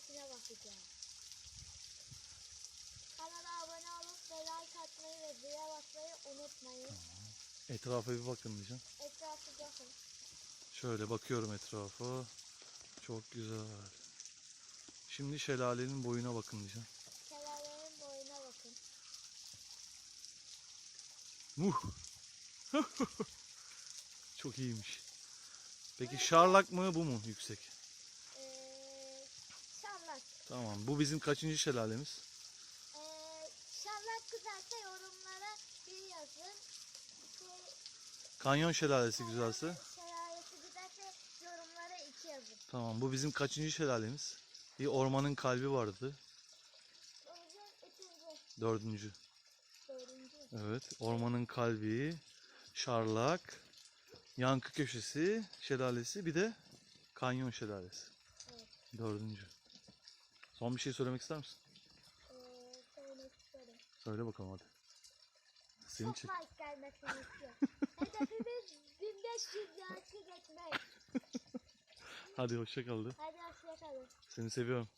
şelalesine bakacağım. Kanala abone olup ve like atmayı ve zile basmayı unutmayın. Etrafa bir bakın diyeceğim. Etrafı bakın. Şöyle bakıyorum etrafa. Çok güzel. Şimdi şelalenin boyuna bakın diyeceğim. Şelalenin boyuna bakın. Muh. Çok iyiymiş. Peki şarlak mı bu mu yüksek? Tamam. Bu bizim kaçıncı şelalemiz? Ee, şarlak güzelse yorumlara bir yazın. Şey, Kanyon şelalesi güzelse. Şelalesi güzelse yorumlara iki yazın. Tamam. Bu bizim kaçıncı şelalemiz? Bir ormanın kalbi vardı. Üçüncü, Dördüncü. dördüncü. Evet. Ormanın kalbi, şarlak, yankı köşesi, şelalesi bir de kanyon şelalesi. Evet. Dördüncü. Son bir şey söylemek ister misin? Ee, söylemek isterim. Söyle bakalım hadi. Seni Çok çek. like gelmesini istiyorum. Hedefimiz 1500 yaşı geçmek. Hadi hoşça kal de. Hadi hoşçakalın. Seni seviyorum.